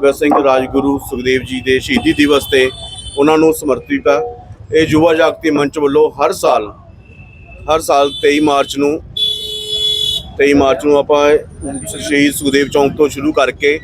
ਭਗਤ ਸਿੰਘ ਰਾਜਗੁਰੂ ਸੁਖਦੇਵ ਜੀ ਦੇ ਸ਼ਹੀਦੀ ਦਿਵਸ ਤੇ ਉਹਨਾਂ ਨੂੰ ਸਮਰਪਿਤ ਆ। ਇਹ ਯੁਵਾ ਜਾਗਤੀ ਮੰਚ ਵੱਲੋਂ ਹਰ ਸਾਲ ਹਰ ਸਾਲ 23 ਮਾਰਚ ਨੂੰ 23 ਮਾਰਚ ਨੂੰ ਆਪਾਂ ਸ਼ਹੀਦ ਸੁਖਦੇਵ ਚੌਂਕ ਤੋਂ ਸ਼ੁਰੂ ਕਰਕੇ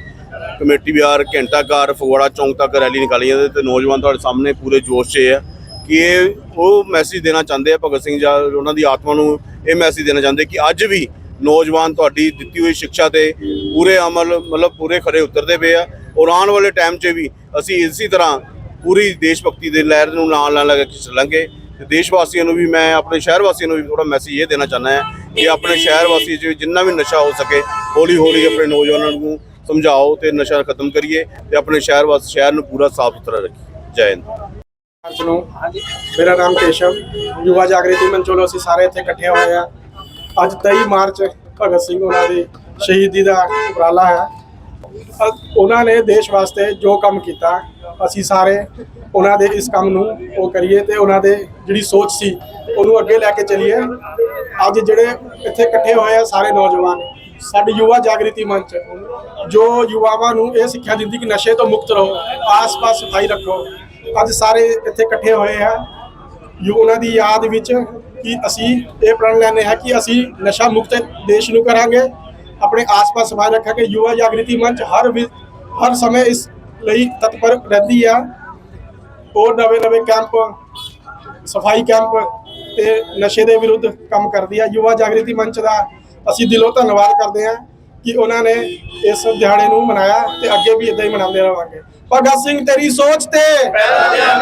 ਕਮੇਟੀ ਵਿਹਾਰ ਘੰਟਾਘਰ ਫਗਵਾੜਾ ਚੌਂਕ ਤੱਕ ਰੈਲੀ ਨਿਕਾਲੀ ਜਾਂਦੀ ਤੇ ਨੌਜਵਾਨ ਤੁਹਾਡੇ ਸਾਹਮਣੇ ਪੂਰੇ ਜੋਸ਼ 'ਚ ਹੈ ਕਿ ਇਹ ਉਹ ਮੈਸੇਜ ਦੇਣਾ ਚਾਹੁੰਦੇ ਆ ਭਗਤ ਸਿੰਘ ਜਾਂ ਉਹਨਾਂ ਦੀ ਆਤਮਾ ਨੂੰ ਇਹ ਮੈਸੇਜ ਦੇਣਾ ਚਾਹੁੰਦੇ ਕਿ ਅੱਜ ਵੀ ਨੌਜਵਾਨ ਤੁਹਾਡੀ ਦਿੱਤੀ ਹੋਈ ਸਿੱਖਿਆ ਤੇ ਪੂਰੇ ਅਮਲ, ਮਤਲਬ ਪੂਰੇ ਖਰੇ ਉਤਰਦੇ ਪਏ ਆ। ਔਰ ਆਉਣ ਵਾਲੇ ਟਾਈਮ 'ਚ ਵੀ ਅਸੀਂ ਇਸੇ ਤਰ੍ਹਾਂ ਪੂਰੀ ਦੇਸ਼ ਭਗਤੀ ਦੇ ਲਹਿਰ ਨੂੰ ਨਾਲ ਨਾਲ ਲੈ ਕੇ ਚੱਲਾਂਗੇ ਤੇ ਦੇਸ਼ ਵਾਸੀਆਂ ਨੂੰ ਵੀ ਮੈਂ ਆਪਣੇ ਸ਼ਹਿਰ ਵਾਸੀਆਂ ਨੂੰ ਵੀ ਥੋੜਾ ਮੈਸੇਜ ਇਹ ਦੇਣਾ ਚਾਹੁੰਦਾ ਹਾਂ ਕਿ ਆਪਣੇ ਸ਼ਹਿਰ ਵਾਸੀ 'ਚ ਜਿੰਨਾ ਵੀ ਨਸ਼ਾ ਹੋ ਸਕੇ ਹੌਲੀ ਹੌਲੀ ਆਪਣੇ ਨੌਜਵਾਨਾਂ ਨੂੰ ਸਮਝਾਓ ਤੇ ਨਸ਼ਾ ਖਤਮ ਕਰੀਏ ਤੇ ਆਪਣੇ ਸ਼ਹਿਰ ਵਾਸੀ ਸ਼ਹਿਰ ਨੂੰ ਪੂਰਾ ਸਾਫ਼ ਸੁਥਰਾ ਰੱਖੀਏ। ਜੈ ਹਿੰਦ। ਮਾਰਚ ਨੂੰ ਮੇਰਾ ਨਾਮ ਕੇਸ਼ਵ, ਯੁਵਾ ਜਾਗ੍ਰਿਤੀ ਮੰਚ ਵੱਲੋਂ ਅਸੀਂ ਸਾਰੇ ਇੱਥੇ ਇਕੱਠੇ ਹੋਏ ਆ ਅੱਜ 23 ਮਾਰਚ ਭਗਤ ਸਿੰਘ ਉਹਨਾਂ ਦੀ ਸ਼ਹੀਦੀ ਦਾ ਉਪਰਾਲਾ ਹੈ। ਉਹਨਾਂ ਨੇ ਦੇਸ਼ ਵਾਸਤੇ ਜੋ ਕੰਮ ਕੀਤਾ, ਅਸੀਂ ਸਾਰੇ ਉਹਨਾਂ ਦੇ ਇਸ ਕੰਮ ਨੂੰ ਉਹ ਕਰੀਏ ਤੇ ਉਹਨਾਂ ਦੇ ਜਿਹੜੀ ਸੋਚ ਸੀ, ਉਹਨੂੰ ਅੱਗੇ ਲੈ ਕੇ ਚੱਲੀਏ। ਅੱਜ ਜਿਹੜੇ ਇੱਥੇ ਇਕੱਠੇ ਹੋਏ ਆ ਸਾਰੇ ਨੌਜਵਾਨ, ਸਾਡੀ ਯੁਵਾ ਜਾਗ੍ਰਿਤੀ ਮੰਚ, ਜੋ ਯੁਵਾਵਾਂ ਨੂੰ ਇਹ ਸਿੱਖਿਆ ਦਿੰਦੀ ਕਿ ਨਸ਼ੇ ਤੋਂ ਮੁਕਤ ਰਹੋ, ਆਸ-ਪਾਸ ਸਫ਼ਾਈ ਰੱਖੋ। ਅੱਜ ਸਾਰੇ ਇੱਥੇ ਇਕੱਠੇ ਹੋਏ ਆ। ਯੂ, ਉਹਨਾਂ ਦੀ ਯਾਦ ਵਿੱਚ ਕਿ ਅਸੀਂ ਇਹ ਪ੍ਰਣ ਲੈਂਦੇ ਹਾਂ ਕਿ ਅਸੀਂ ਨਸ਼ਾ ਮੁਕਤ ਦੇਸ਼ ਨੂੰ ਕਰਾਂਗੇ। ਆਪਣੇ ਆਸ-ਪਾਸ ਸਫ਼ਾਈ ਰੱਖਾਂਗੇ ਯੁਵਾ ਜਾਗਰਤੀ ਮੰਚ ਹਰ ਹਰ ਸਮੇਂ ਇਸ ਲਈ ਤਤਪਰ ਰਹਿੰਦੀ ਆ। ਉਹ ਨਵੇਂ ਨਵੇਂ ਕੈਂਪ, ਸਫ਼ਾਈ ਕੈਂਪ ਤੇ ਨਸ਼ੇ ਦੇ ਵਿਰੁੱਧ ਕੰਮ ਕਰਦੀ ਆ। ਯੁਵਾ ਜਾਗ੍ਰਿਤੀ ਮੰਚ ਦਾ ਅਸੀਂ ਦਿਲੋਂ ਧੰਨਵਾਦ ਕਰਦੇ ਹਾਂ ਕਿ ਉਹਨਾਂ ਨੇ ਇਸ ਦਿਹਾੜੇ ਨੂੰ ਮਨਾਇਆ ਤੇ ਅੱਗੇ ਵੀ ਇਦਾਂ ਹੀ ਮਨਾਉਂਦੇ ਰਹਾਂਗੇ ਭਗਤ ਸਿੰਘ, ਤੇਰੀ ਸੋਚ ਤੇ